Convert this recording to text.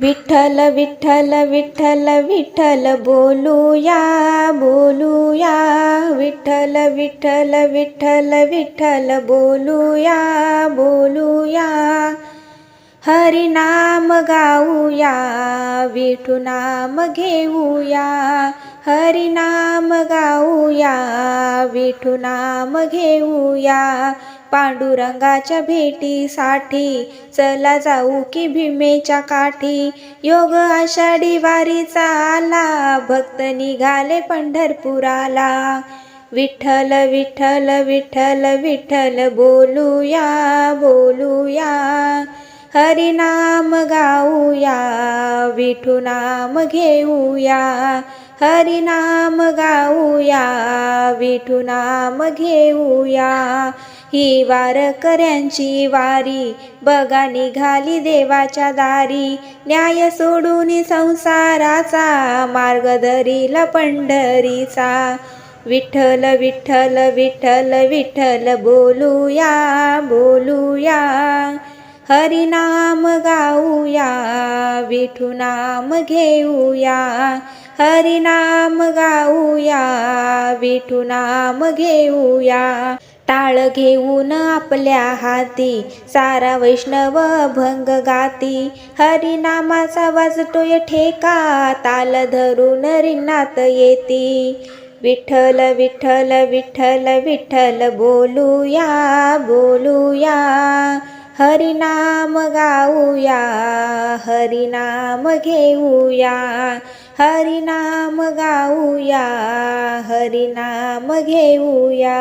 विठ्ठल विठ्ठल विठ्ठल विठ्ठल बोलूया बोलूया. विठ्ठल विठ्ठल विठ्ठल विठ्ठल बोलूया बोलूया. हरिनाम गाऊया विठू नाम घेऊया. हरिनाम गाऊया विठू नाम घेऊया. पांडुरंगाच्या भेटीसाठी चला जाऊ की भीमेच्या काठी. योग आषाढी वारीचा आला भक्त निघाले पंढरपुराला. विठ्ठल विठ्ठल विठ्ठल विठ्ठल बोलूया बोलूया. हरिनाम गाऊया विठू नाम घेऊया. हरिनाम गाऊया विठू नाम घेऊया. ही वारकऱ्यांची वारी बघा निघाली देवाच्या दारी. न्याय सोडून संसाराचा मार्ग धरीला पंढरीचा. विठ्ठल विठ्ठल विठ्ठल विठ्ठल बोलूया बोलूया. हरिनाम गाऊया विठू नाम घेऊया. हरिनाम गाऊया विठू नाम घेऊया. टाळ घेऊन आपल्या हाती सारा वैष्णव भंग गाती. हरिनामाचा वाजतोय ठेका ताल धरून रिंगणात येती. विठ्ठल विठ्ठल विठ्ठल विठ्ठल बोलूया बोलूया. हरिनाम गाऊया हरिनाम घेऊया. हरिनाम गाऊया हरिनाम घेऊया.